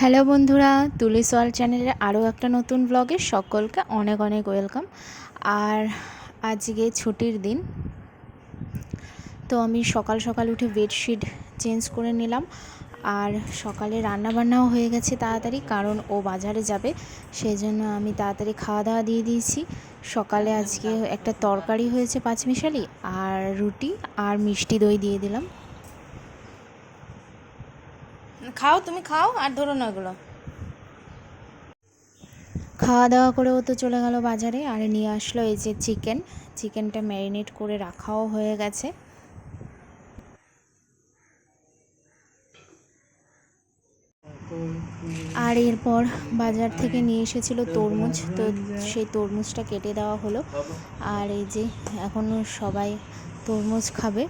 Hello বন্ধুরা তুলি সোয়াল চ্যানেলের আরও একটা নতুন ব্লগে সকলকে অনেক অনেক ওয়েলকাম। আর আজকে ছুটির দিন, তো আমি সকাল সকাল উঠে বেডশিট চেঞ্জ করে নিলাম। আর সকালে রান্না বান্নাও হয়ে গেছে তাড়াতাড়ি, কারণ ও বাজারে যাবে সেই জন্য আমি তাড়াতাড়ি খাওয়া দাওয়া দিয়ে দিয়েছি। সকালে আজকে একটা তরকারি হয়েছে পাঁচমিশালি, আর রুটি আর মিষ্টি দই দিয়ে দিলাম। খাও, তুমি খাও আর ধরো না ওগুলো। খাওয়া দাওয়া করে ও তো চলে গেল বাজারে, আর নিয়ে আসলো এই যে চিকেন। চিকেনটা ম্যারিনেট করে রাখাও হয়ে গেছে। আর এরপর বাজার থেকে নিয়ে এসেছিল তরমুজ, তো সেই তরমুজটা কেটে দেওয়া হলো। আর এই যে এখনও সবাই তরমুজ খাবে।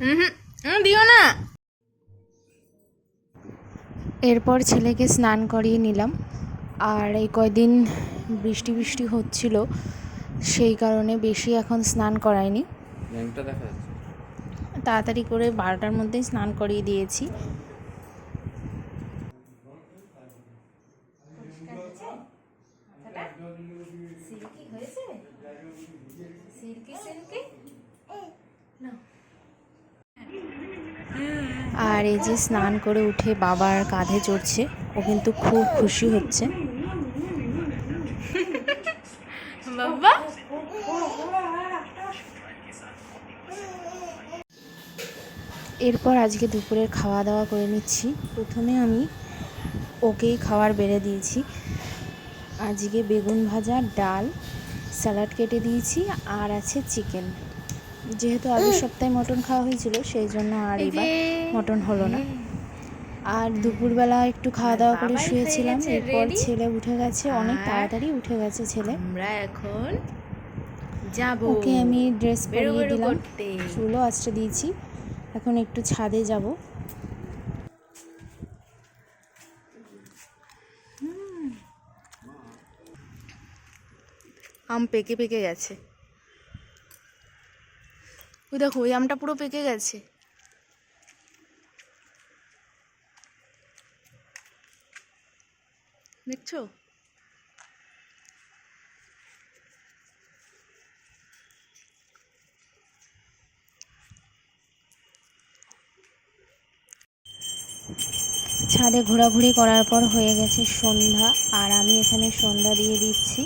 হুম দিও না। এরপর ছেলেকে স্নান করিয়ে নিলাম। আর এই কয়দিন বৃষ্টি বৃষ্টি হচ্ছিল সেই কারণে বেশি এখন স্নান করায়নি। তাড়াতাড়ি করে বারোটার মধ্যেই স্নান করিয়ে দিয়েছি। আর এই যে স্নান করে উঠে বাবার কাঁধে চড়ছে ও কিন্তু খুব খুশি হচ্ছে। বাবা? এরপর আজকে দুপুরের খাওয়া দাওয়া করে নিচ্ছি। প্রথমে আমি ওকেই খাবার বেড়ে দিয়েছি। আজকে বেগুন ভাজা ডাল স্যালাড কেটে দিয়েছি আর আছে চিকেন। যেহেতু আগের সপ্তাহে মটন খাওয়া হয়েছিল সেই জন্য আর এবার মটন হলো না। আর দুপুরবেলা একটু খাওয়া দাওয়া করে শুয়েছিলাম এরপর ছেলে উঠে গেছে অনেক তাড়াতাড়ি উঠে গেছে ছেলে। আমরা এখন যাব। ওকে আমি ড্রেস পরিয়ে দিলাম। চুলও আঁচড়ে দিয়েছি। এখন একটু ছাদে যাব। আম পেকে পেকে গেছে। ওই দেখো, ওই আমটা পুরো পেকে গেছে। দেখছ? ছাদে ঘোরাঘুরি করার পর হয়ে গেছে সন্ধ্যা, আর আমি এখানে সন্ধ্যা দিয়ে দিচ্ছি।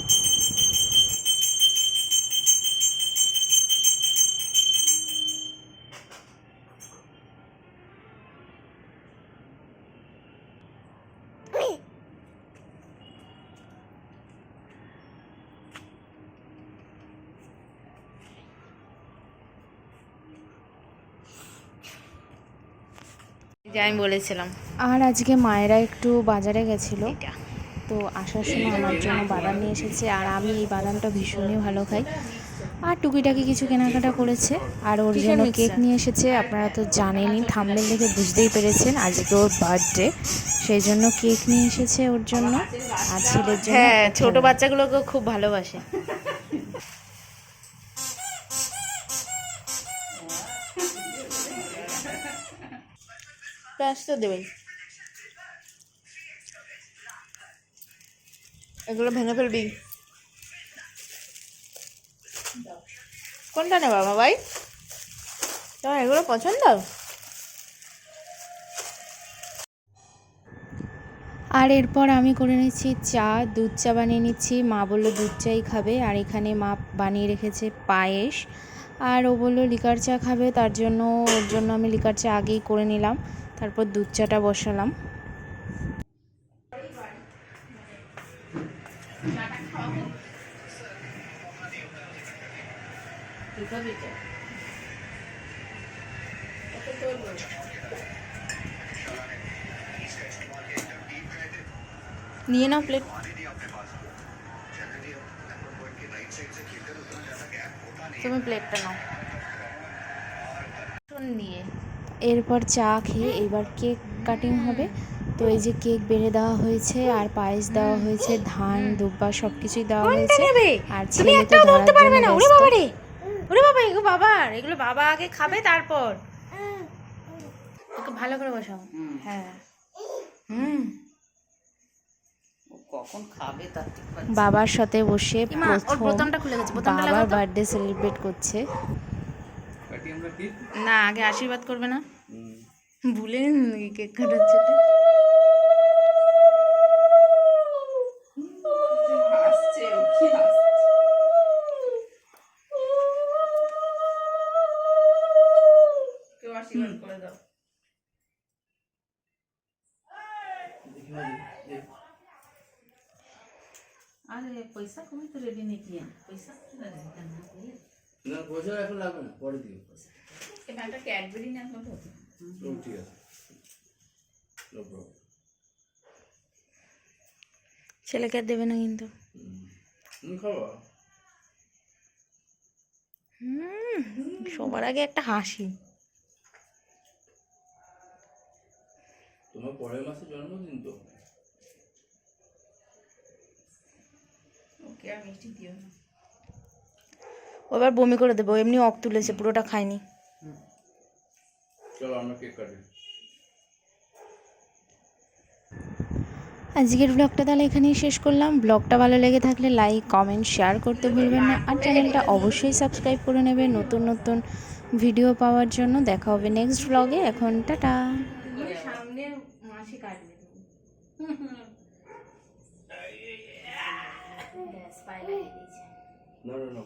যে আমি বলেছিলাম। আর আজকে মায়েরা একটু বাজারে গেছিল। তো আসার সময় আমার জন্য বাদাম নিয়ে এসেছে। আর আমি এই বাদামটা ভীষণই ভালো খাই। আর টুকিটাকি কিছু কেনাকাটা করেছে। আর ওর জন্য কেক নিয়ে এসেছে। আপনারা তো জানেনই থামবেল দেখে বুঝতেই পেরেছেন আজকে ওর বার্থডে সেই জন্য কেক নিয়ে এসেছে ওর জন্য। আর ছেলের জন্য হ্যাঁ ছোট। বাচ্চাগুলোকে খুব ভালোবাসে। প্যাস তো দেবেই এগুলো ভেঙে ফেলবি। কোনটা নেবা বাবা ভাই? তোমার এগুলো পছন্দ? আর এরপর আমি করে নিচ্ছি চা, দুধ চা বানিয়ে নিচ্ছি। মা বলল দুধ চাই খাবে, আর এখানে মা বানিয়ে রেখেছে পায়েস। আর ও বলল লিকার চা খাবে, তার জন্য, ওর জন্য আমি লিকার চা আগেই করে নিলাম। তারপর দুধ চাটা বসালাম। নিয়ে নাও প্লেট তুমি প্লেটটা নাও দিয়ে এরপর চা খেয়ে এবার কেক কাটিং হবে। তো এই যে কেক বেড়ে দেওয়া হয়েছে আর পায়েস দেওয়া হয়েছে ধান দুব্বা সব কিছুই দেওয়া হয়েছে। আর ছেলে তো ধরতে পারবে না। ওরে বাবা রে ওরে বাবা এগুলো বাবার। এগুলো বাবা আগে খাবে তারপর। ওকে ভালো করে বসাও। হ্যাঁ। হুম। ও কখন খাবে তার ঠিক পাচ্ছি না। বাবার সাথে বসে প্রথম বোতামটা খুলে গেছে, বাবার বার্থডে সেলিব্রেট করছে। না আগে আশীর্বাদ করবে না। ভুলে কেক কাটাচ্ছে আরে পয়সা কমে তো রেডি নেই কিয়া পয়সা না পয়সা এখন লাগবে না পরে দিও একটা ক্যাডবেরি না তো ঠিক আছে। নো প্রবলেম ছেলেকে আর দেবে না কিন্তু। হুম সবার আগে একটা হাসি। তোমার পরের মাসে জন্মদিন তো। ওকে আর মিষ্টি দিও না। এবার বমি করে দেবো এমনি অক তুলেছে পুরোটা খায়নি চলো আমরা কেক কাটি। আজকের ব্লগটা তাহলে এখানেই শেষ করলাম। ব্লগটা ভালো লেগে থাকলে লাইক কমেন্ট শেয়ার করতে ভুলবেন না। আর চ্যানেলটা অবশ্যই সাবস্ক্রাইব করে নেবে নতুন নতুন ভিডিও পাওয়ার জন্য। দেখা হবে নেক্সট ব্লগে এখন টাটা। সামনে মাসি কাটবে। না না না